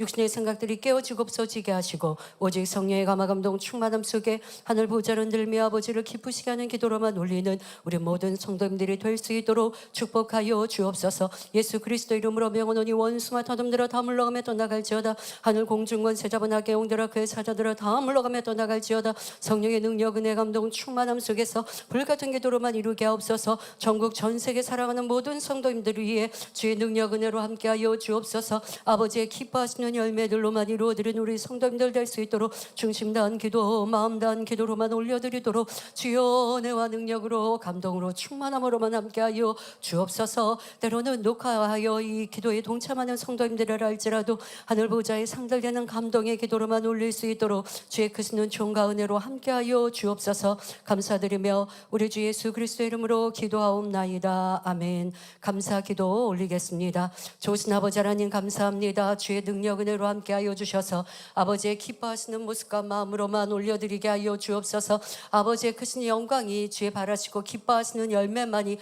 육신의 생각들이 깨어지고 없어지게 하시고 오직 성령의 감화 감동 충만함 속에 하늘 보좌를 들며 아버지를 기쁘시게 하는 기도로만 올리는 우리 모든 성도님들이 될 수 있도록 축복하여 주옵소서. 예수 그리스도 이름으로 명언하니 원수와 더듬들어 다 물러가며 떠나갈지어다. 하늘 공중권 세 자분 하게 용들어 그의 사자들어 다 물러가며 떠나갈지어다. 성령의 능력 은혜 감동 충만함 속에서 불같은 기도로만 이루게 하옵소서. 전국 전 세계 사랑하는 모든 성도님들을 위해 주의 능력 은혜로 함께하여 주옵소서. 아버지의 기 뻐하시는 열매들로만 이루어드린 우리 성도님들 될 수 있도록 중심 다한 기도 마음 다한 기도로만 올려드리도록 주여 은혜와 능력으로 감동으로 충만함으로만 함께하여 주옵소서. 때로는 녹화하여 이 기도에 동참하는 성도님들을 알지라도 하늘 보좌에 상달되는 감동의 기도로만 올릴 수 있도록 주의 크시는 종과 은혜로 함께하여 주옵소서. 감사드리며 우리 주 예수 그리스도 이름으로 기도하옵나이다. 아멘. 감사 기도 올리겠습니다. 좋으신 아버지 하나님 감사합니다. 주의 능력 은혜로 함께하여 주셔서 아버지의 기뻐하시는 모습과 마음으로만 올려드리게 하여 주옵소서. 아버지의 크신 영광이 주의 바라시고 기뻐하시는 열매만이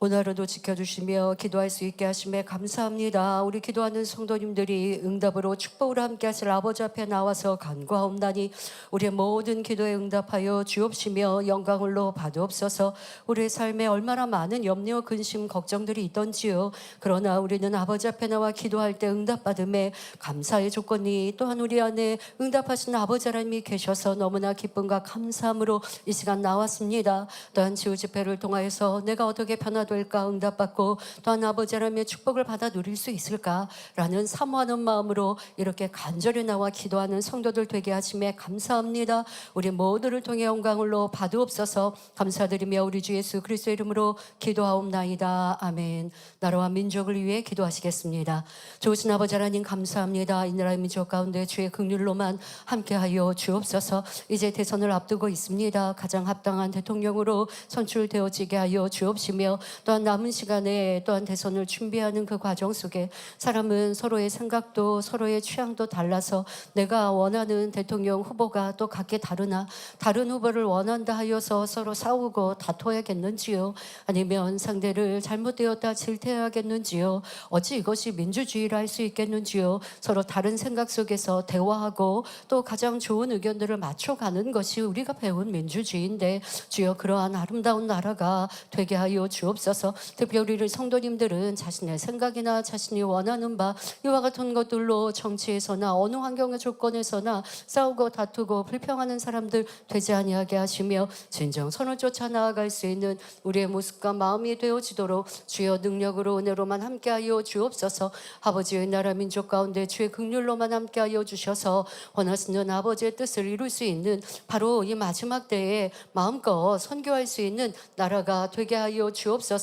오늘 하루도 지켜주시며 기도할 수 있게 하심에 감사합니다. 우리 기도하는 성도님들이 응답으로 축복으로 함께 하실 아버지 앞에 나와서 간구하옵나니 우리의 모든 기도에 응답하여 주옵시며 영광을로 받으옵소서 우리의 삶에 얼마나 많은 염려, 근심, 걱정들이 있던지요. 그러나 우리는 아버지 앞에 나와 기도할 때 응답받음에 감사의 조건이 또한 우리 안에 응답하시는 아버지 하나님이 계셔서 너무나 기쁨과 감사함으로 이 시간 나왔습니다. 또한 지우 집회를 통하여서 내가 어떻게 변화 될까 응답받고 또한 아버지 하나님의 축복을 받아 누릴 수 있을까라는 사모하는 마음으로 이렇게 간절히 나와 기도하는 성도들 되게 하심에 감사합니다. 우리 모두를 통해 영광을로 받으옵소서 감사드리며 우리 주 예수 그리스도 이름으로 기도하옵나이다. 아멘. 나라와 민족을 위해 기도하시겠습니다. 좋으신 아버지 하나님 감사합니다. 이 나라의 민족 가운데 주의 긍휼로만 함께하여 주옵소서. 이제 대선을 앞두고 있습니다. 가장 합당한 대통령으로 선출되어지게 하여 주옵시며 또한 남은 시간에 또한 대선을 준비하는 그 과정 속에 사람은 서로의 생각도 서로의 취향도 달라서 내가 원하는 대통령 후보가 또 각기 다르나 다른 후보를 원한다 하여서 서로 싸우고 다퉈야겠는지요? 아니면 상대를 잘못되었다 질퇴해야겠는지요? 어찌 이것이 민주주의를 할수 있겠는지요? 서로 다른 생각 속에서 대화하고 또 가장 좋은 의견들을 맞춰가는 것이 우리가 배운 민주주의인데 주여 그러한 아름다운 나라가 되게 하여 주옵소서 특별히 우리 성도님들은 자신의 생각이나 자신이 원하는 바 이와 같은 것들로 정치에서나 어느 환경의 조건에서나 싸우고 다투고 불평하는 사람들 되지 아니하게 하시며 진정 선을 쫓아 나아갈 수 있는 우리의 모습과 마음이 되어지도록 주여 능력으로 은혜로만 함께하여 주옵소서. 아버지의 나라 민족 가운데 주의 극률로만 함께하여 주셔서 원하시는 아버지의 뜻을 이룰 수 있는 바로 이 마지막 때에 마음껏 선교할 수 있는 나라가 되게 하여 주옵소서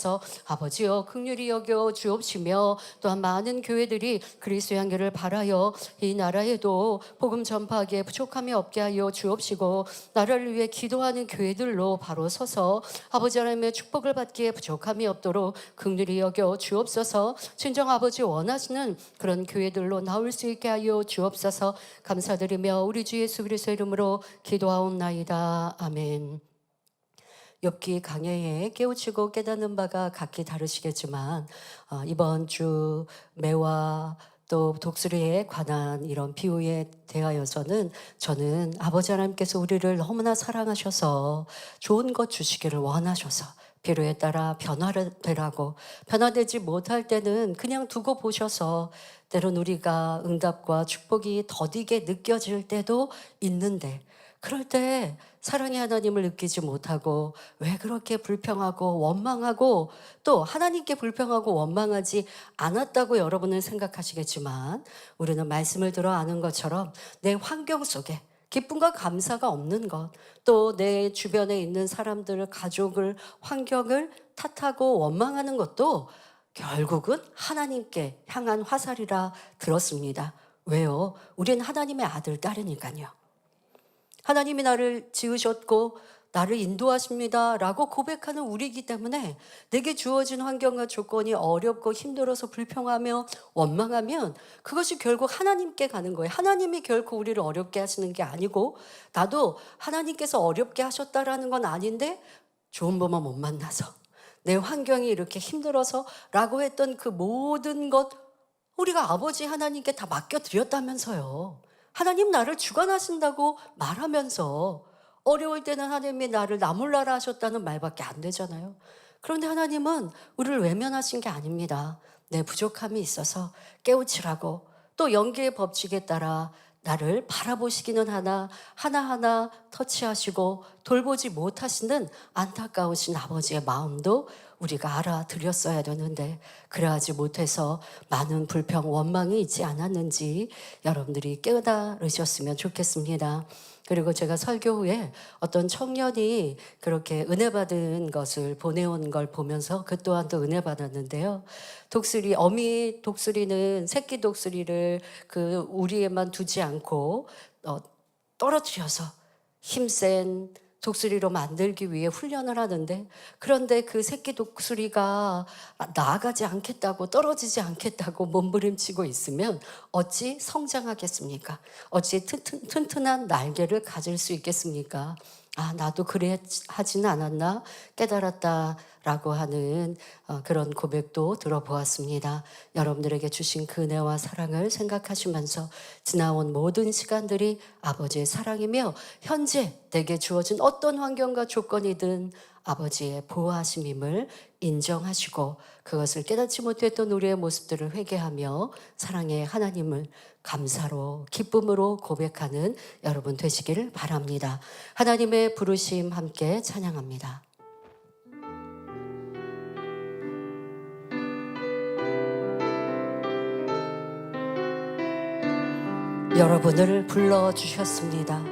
아버지여 극률이 여겨 주옵시며 또한 많은 교회들이 그리스도의 향기를 바라여 이 나라에도 복음 전파하기에 부족함이 없게 하여 주옵시고 나라를 위해 기도하는 교회들로 바로 서서 아버지 하나님의 축복을 받기에 부족함이 없도록 극률이 여겨 주옵소서. 진정 아버지 원하시는 그런 교회들로 나올 수 있게 하여 주옵소서. 감사드리며 우리 주 예수 그리스도 이름으로 기도하옵나이다. 아멘. 엽기 강해에 깨우치고 깨닫는 바가 각기 다르시겠지만 어, 이번 주 매와 또 독수리에 관한 이런 비유에 대하여서는 저는 아버지 하나님께서 우리를 너무나 사랑하셔서 좋은 것 주시기를 원하셔서 필요에 따라 변화를 되라고 변화되지 못할 때는 그냥 두고 보셔서 때론 우리가 응답과 축복이 더디게 느껴질 때도 있는데 그럴 때 사랑의 하나님을 느끼지 못하고 왜 그렇게 불평하고 원망하고 또 하나님께 불평하고 원망하지 않았다고 여러분은 생각하시겠지만 우리는 말씀을 들어 아는 것처럼 내 환경 속에 기쁨과 감사가 없는 것, 또 내 주변에 있는 사람들, 가족을, 환경을 탓하고 원망하는 것도 결국은 하나님께 향한 화살이라 들었습니다. 왜요? 우린 하나님의 아들, 딸이니까요. 하나님이 나를 지으셨고 나를 인도하십니다. 라고 고백하는 우리이기 때문에 내게 주어진 환경과 조건이 어렵고 힘들어서 불평하며 원망하면 그것이 결국 하나님께 가는 거예요. 하나님이 결코 우리를 어렵게 하시는 게 아니고 나도 하나님께서 어렵게 하셨다라는 건 아닌데 좋은 부모 못 만나서 내 환경이 이렇게 힘들어서 라고 했던 그 모든 것 우리가 아버지 하나님께 다 맡겨드렸다면서요. 하나님 나를 주관하신다고 말하면서 어려울 때는 하나님이 나를 나몰라라 하셨다는 말밖에 안 되잖아요. 그런데 하나님은 우리를 외면하신 게 아닙니다. 내 부족함이 있어서 깨우치라고 또 연기의 법칙에 따라 나를 바라보시기는 하나 하나하나 터치하시고 돌보지 못하시는 안타까우신 아버지의 마음도 우리가 알아드렸어야 되는데 그러하지 못해서 많은 불평 원망이 있지 않았는지 여러분들이 깨달으셨으면 좋겠습니다. 그리고 제가 설교 후에 어떤 청년이 그렇게 은혜 받은 것을 보내온 걸 보면서 그 또한도 은혜 받았는데요. 독수리 어미 독수리는 새끼 독수리를 그 우리에만 두지 않고 어, 떨어뜨려서 힘센 독수리로 만들기 위해 훈련을 하는데 그런데 그 새끼 독수리가 나아가지 않겠다고 떨어지지 않겠다고 몸부림치고 있으면 어찌 성장하겠습니까? 어찌 튼튼, 튼튼한 날개를 가질 수 있겠습니까? 아, 나도 그래 하지는 않았나 깨달았다라고 하는 어, 그런 고백도 들어보았습니다. 여러분들에게 주신 그 은혜와 사랑을 생각하시면서 지나온 모든 시간들이 아버지의 사랑이며 현재 내게 주어진 어떤 환경과 조건이든 아버지의 보호하심임을 인정하시고 그것을 깨닫지 못했던 우리의 모습들을 회개하며 사랑의 하나님을 감사로 기쁨으로 고백하는 여러분 되시기를 바랍니다. 하나님의 부르심 함께 찬양합니다. 여러분을 불러 주셨습니다.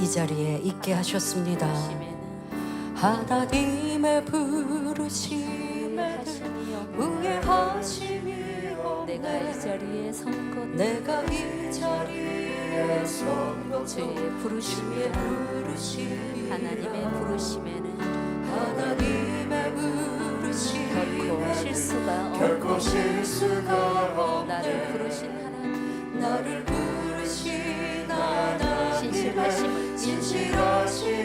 이 자리에 있게 하셨습니다. 하나님의 부르심에 우회하심이 내가 이 자리에 선것 내가 이 자리에 선 주의 부르심에 부르심 하나님의 부르심에는 하나님의 부르심 결코 실수가 결코 없고 실수가 없네. 나를 부르신 하나님. 나를 부르신 하나님의 신실하심을 진실하심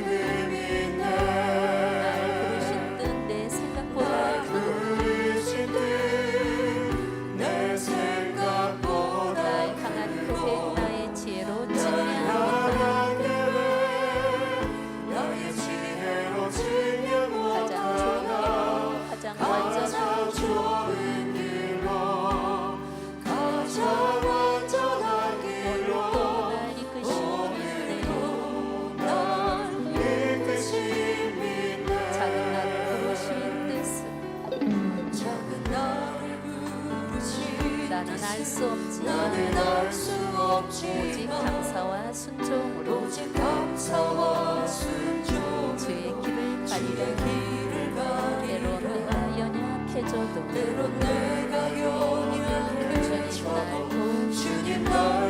나는 알수 나는 없지만 알수 없지만 오직 감사와 순종으로 오직 감사와 순종. 주의 길을 가리려 때로 내가 연약해져도 때론 내가 주님 날 연약해져도 주님 나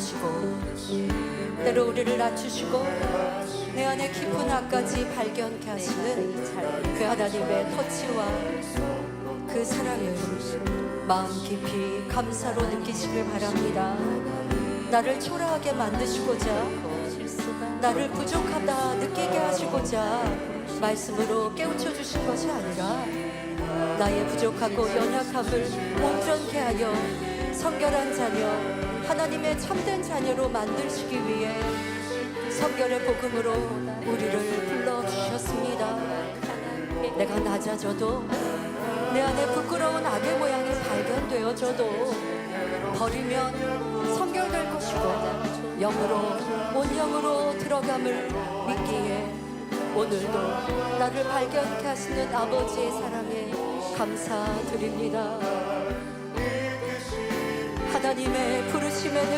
부르시고 때로 우리를 낮추시고 내 안에 깊은 악까지 발견케 하시는 그 하나님의 터치와 그 사랑을 마음 깊이 감사로 느끼시길 바랍니다. 나를 초라하게 만드시고자 나를 부족하다 느끼게 하시고자 말씀으로 깨우쳐 주신 것이 아니라 나의 부족하고 연약함을 온전케 하여 성결한 자녀 하나님의 참된 자녀로 만드시기 위해 성결의 복음으로 우리를 불러 주셨습니다. 내가 낮아져도 내 안에 부끄러운 악의 모양이 발견되어져도 버리면 성결될 것이고 영으로 온 영으로 들어감을 믿기에 오늘도 나를 발견케 하시는 아버지의 사랑에 감사드립니다. 하나님의 부르심에는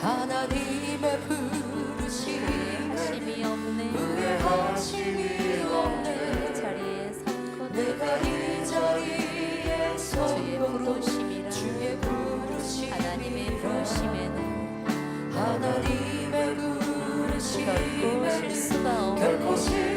하나님의 부르심 하심이 없네. 후회하심이 없네. 자리에 서고 내가 이 자리에 부르심이라. 주의 부르심 하나님의 부르심에는 하나님의 결코 실수가 결코 없네. 실수가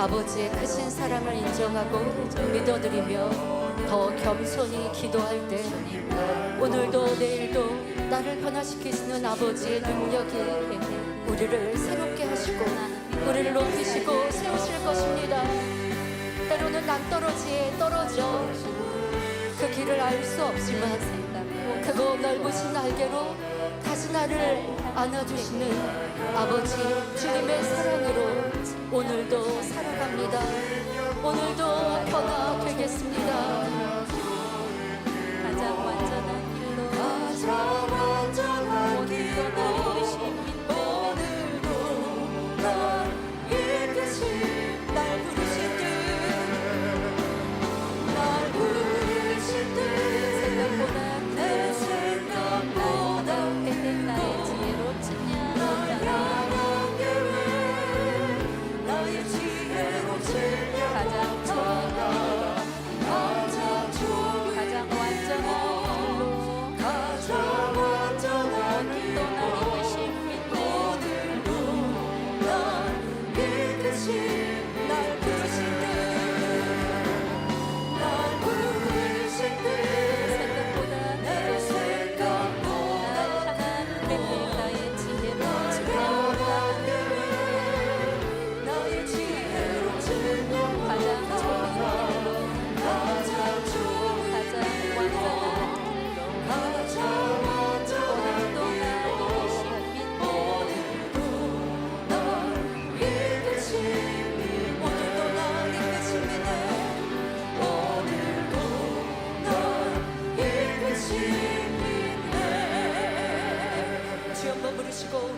아버지의 크신 사랑을 인정하고 믿어드리며 더 겸손히 기도할 때 오늘도 내일도 나를 변화시키시는 아버지의 능력이 우리를 새롭게 하시고 우리를 높이시고 세우실 것입니다. 때로는 낭떠러지에 떨어져 그 길을 알 수 없지만 크고 넓으신 날개로 다시 나를 안아주시는 아버지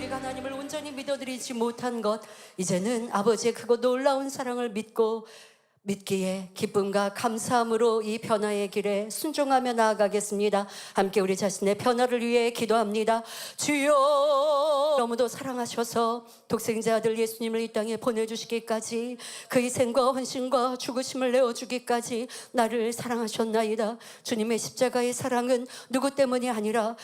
우리가 하나님을 온전히 믿어드리지 못한 것 이제는 아버지의 크고 놀라운 사랑을 믿고 믿기에 기쁨과 감사함으로 이 변화의 길에 순종하며 나아가겠습니다. 함께 우리 자신의 변화를 위해 기도합니다. 주여 너무도 사랑하셔서 독생자 아들 예수님을 이 땅에 보내주시기까지 그 희생과 헌신과 죽으심을 내어주기까지 나를 사랑하셨나이다. 주님의 십자가의 사랑은 누구 때문이 아니라